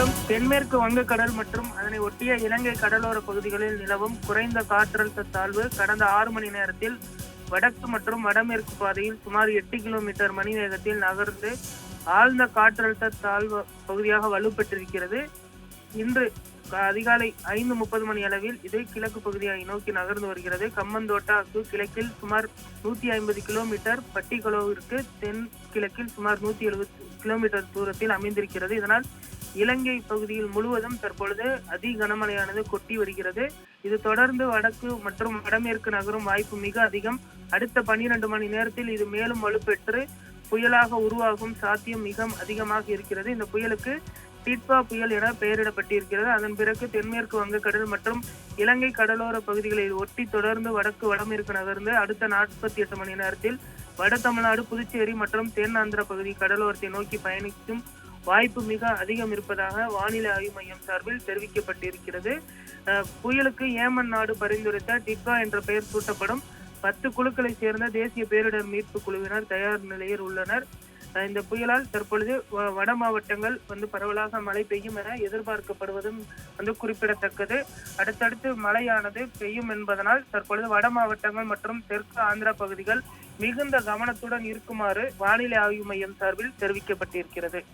வணக்கம். தென்மேற்கு வங்கக்கடல் மற்றும் அதனை ஒட்டிய இலங்கை கடலோர பகுதிகளில் நிலவும் குறைந்த காற்றழுத்த தாழ்வு கடந்த ஆறு மணி நேரத்தில் வடக்கு மற்றும் வடமேற்கு பாதையில் சுமார் எட்டு கிலோமீட்டர் மணி வேகத்தில் நகர்ந்து ஆழ்ந்த காற்றழுத்த தாழ்வு பகுதியாக வலுப்பெற்றிருக்கிறது. இன்று அதிகாலை ஐந்து முப்பது மணி அளவில் இது கிழக்கு பகுதியை நோக்கி நகர்ந்து வருகிறது. கம்மந்தோட்டாக்கு கிழக்கில் சுமார் நூத்தி ஐம்பது கிலோமீட்டர் பட்டிக்கலோவிற்கு தென் கிழக்கில் சுமார் நூத்தி எழுபது கிலோமீட்டர் தூரத்தில் அமைந்திருக்கிறது. இதனால் இலங்கை பகுதியில் முழுவதும் தற்பொழுது அதி கனமழையானது கொட்டி வருகிறது. இது தொடர்ந்து வடக்கு மற்றும் வடமேற்கு நகரும் வாய்ப்பு மிக அதிகம். அடுத்த பன்னிரண்டு மணி நேரத்தில் இது மேலும் வலுப்பெற்று புயலாக உருவாகும் சாத்தியம் மிக அதிகமாக இருக்கிறது. இந்த புயலுக்கு டிட்பா புயல் என பெயரிடப்பட்டிருக்கிறது. அதன் பிறகு தென்மேற்கு வங்கக்கடல் மற்றும் இலங்கை கடலோர பகுதிகளை ஒட்டி தொடர்ந்து வடக்கு வடமேற்கு நகர்ந்து அடுத்த நாற்பத்தி எட்டு மணி நேரத்தில் வட தமிழ்நாடு புதுச்சேரி மற்றும் தென் ஆந்திர பகுதி கடலோரத்தை நோக்கி பயணிக்கும் வாய்ப்பு மிக அதிகம் இருப்பதாக வானிலை ஆய்வு மையம் சார்பில் தெரிவிக்கப்பட்டிருக்கிறது. புயலுக்கு ஏமன் நாடு பரிந்துரைத்த டிட்பா என்ற பெயர் சூட்டப்படும். பத்து குழுக்களை சேர்ந்த தேசிய பேரிடர் மீட்பு குழுவினர் தயார் நிலையில் உள்ளனர். இந்த புயலால் தற்பொழுது வ- வட மாவட்டங்கள் வந்து பரவலாக மழை பெய்யும் என எதிர்பார்க்கப்படுவதும் வந்து குறிப்பிடத்தக்கது. அடுத்தடுத்து மழையானது பெய்யும் என்பதனால் தற்பொழுது வட மாவட்டங்கள் மற்றும் தெற்கு ஆந்திரா பகுதிகள் மிகுந்த கவனத்துடன் இருக்குமாறு வானிலை ஆய்வு மையம் சார்பில் தெரிவிக்கப்பட்டிருக்கிறது.